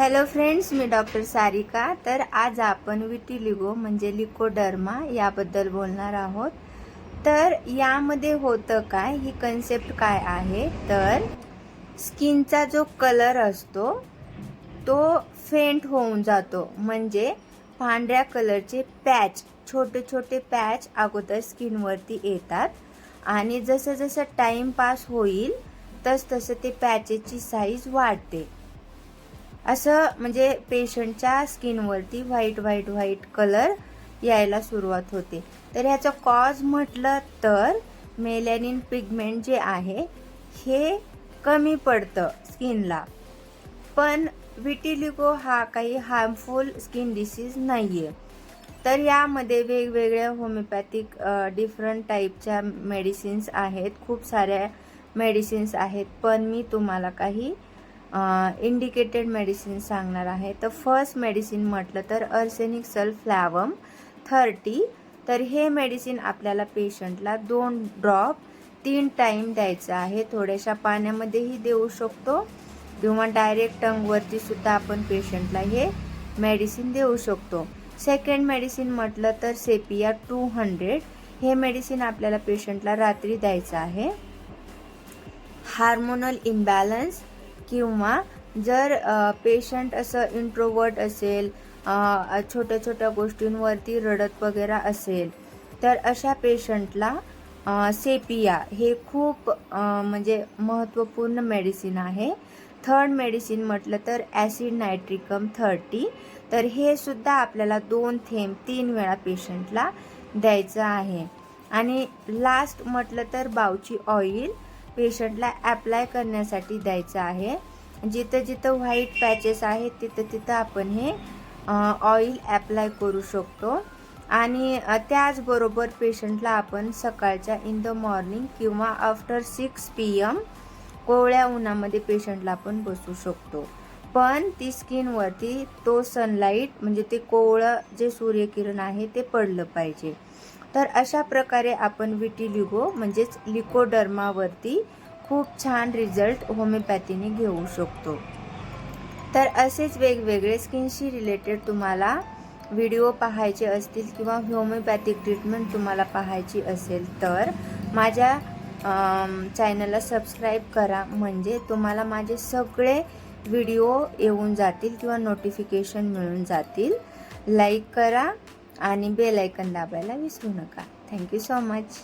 Hello friends मी doctor Sarika. तर आज आपण विटिलिगो म्हणजे लिकोडर्मा याबद्दल बोलणार आहोत. तर यामध्ये होतं काय? ही कन्सेप्ट काय आहे? तर स्किनचा जो कलर असतो तो फेंट होऊन जातो. म्हणजे पांढऱ्या कलरचे पॅच छोटे छोटे पॅच अगोदर स्किनवरती येतात. आणि जसं जसं टाईम पास होईल तस तसं ते पॅचेची साईज वाढते. असं म्हणजे पेशंटच्या स्किनवरती व्हाईट व्हाईट व्हाईट कलर यायला सुरुवात होते. तर ह्याचं कॉज म्हटलं तर मेलॅनिन पिगमेंट जे आहे हे कमी पडतं स्किनला. पण विटिलिगो हा काही हार्मफुल स्किन डिसीज नाही आहे तर यामध्ये वेगवेगळ्या होमिओपॅथिक डिफरंट टाईपच्या मेडिसिन्स आहेत. खूप साऱ्या मेडिसिन्स आहेत. पण मी तुम्हाला काही इंडिकेटेड मेडिसिन सांगणार आहे. तर फर्स्ट मेडिसिन म्हटलं तर अर्सेनिक सल्फ्लॅवम थर्टी तर हे मेडिसिन आपल्याला पेशंटला दोन ड्रॉप तीन टाईम द्यायचं आहे. थोड्याशा पाण्यामध्येही देऊ शकतो. किंवा डायरेक्ट टंगवरती सुद्धा आपण पेशंटला हे मेडिसिन देऊ शकतो. सेकंड मेडिसिन म्हटलं तर सेपिया टू हंड्रेड हे मेडिसिन आपल्याला पेशंटला रात्री द्यायचं आहे. हार्मोनल इम्बॅलन्स किंवा जर पेशंट असं इंट्रोवर्ट असेल छोट्या छोट्या गोष्टींवरती रडत वगैरे असेल तर अशा पेशंटला सेपिया हे खूप म्हणजे महत्त्वपूर्ण मेडिसिन आहे. थर्ड मेडिसिन म्हटलं तर ॲसिड नायट्रिकम थर्टी तर हे सुद्धा आपल्याला दोन थेंब तीन वेळा पेशंटला द्यायचं आहे. आणि लास्ट म्हटलं तर बावची ऑइल पेशंटला ॲप्लाय करण्यासाठी द्यायचं आहे. जिथं जिथं व्हाईट पॅचेस आहेत तिथं तिथं आपण हे ऑइल ॲप्लाय करू शकतो. आणि त्याचबरोबर पेशंटला आपण सकाळच्या इन द मॉर्निंग किंवा आफ्टर सिक्स पी एम कोवळ्या उन्हामध्ये पेशंटला आपण बसू शकतो. पण ती स्किनवरती तो सनलाईट म्हणजे ते कोवळं जे सूर्यकिरण आहे ते पडलं पाहिजे. तर अशा प्रकारे आपण विटिलिगो म्हणजेच लिकोडर्मावरती खूप छान रिझल्ट होमिओपॅथीने घेऊ शकतो. तर असेच वेगवेगळे स्किनशी रिलेटेड तुम्हाला व्हिडिओ पाहायचे असतील किंवा होमिओपॅथिक ट्रीटमेंट तुम्हाला पाहायची असेल तर माझ्या चॅनलला सबस्क्राईब करा. म्हणजे तुम्हाला माझे सगळे व्हिडिओ येऊन जातील किंवा नोटिफिकेशन मिळून जातील. लाईक करा. आणि बेल दाबायला विसरू नका. Thank you so much